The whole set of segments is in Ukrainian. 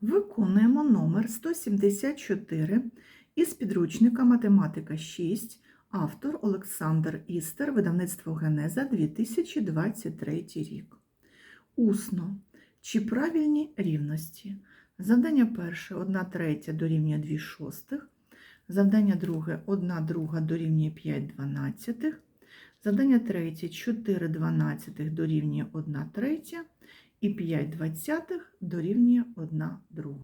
Виконуємо номер 174 із підручника Математика 6, автор Олександр Істер, видавництво Генеза 2023 рік. Усно. Чи правильні рівності? Завдання перше 1 третя дорівнює 2 шостих. Завдання друге 1 друга дорівнює 5 дванадцятих. Завдання третє 4 дванадцятих дорівнює 1 третя і 5 двадцятих дорівнює 1 друга.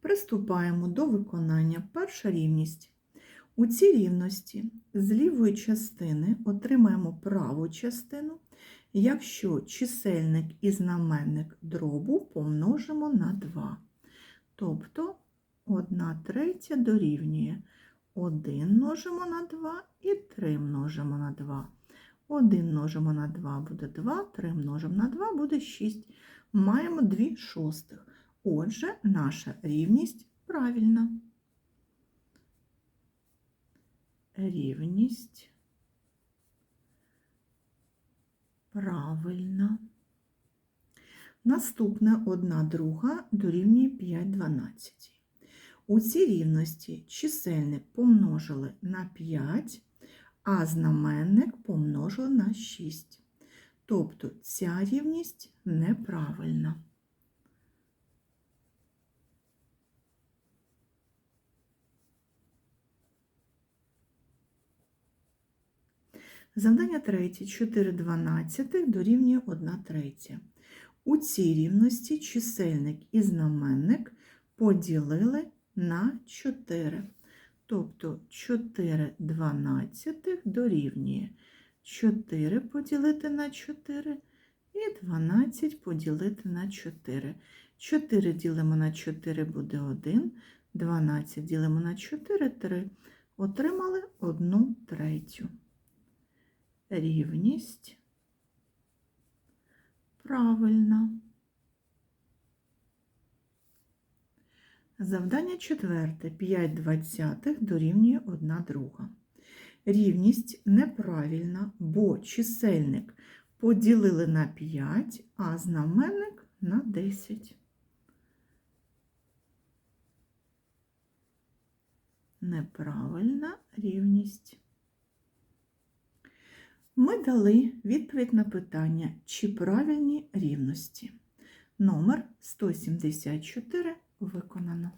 Приступаємо до виконання. Перша рівність. У цій рівності з лівої частини отримаємо праву частину, якщо чисельник і знаменник дробу помножимо на 2. Тобто 1 третя дорівнює 1 множимо на 2 і 3 множимо на 2. 1 множимо на 2 буде 2, 3 множимо на 2 буде 6. Маємо 2 шостих. Отже, наша рівність правильна. Рівність правильна. Наступне 1 друга дорівнює 5 дванадцятій. У цій рівності чисельник помножили на 5, а знаменник помножили на 6. Тобто ця рівність неправильна. Завдання третє 4 дванадцятих дорівнює 1 третя. У цій рівності чисельник і знаменник поділили на 4. Тобто 4 дванадцятих дорівнює 4 поділити на 4 і 12 поділити на 4. 4 ділимо на 4 буде 1, 12 ділимо на 4 3. Отримали 1 третю. Рівність правильна. Завдання четверте. 5 двадцятих дорівнює 1 друга. Рівність неправильна, бо чисельник поділили на 5, а знаменник на 10. Неправильна рівність. Ми дали відповідь на питання, чи правильні рівності. Номер 174 виконано.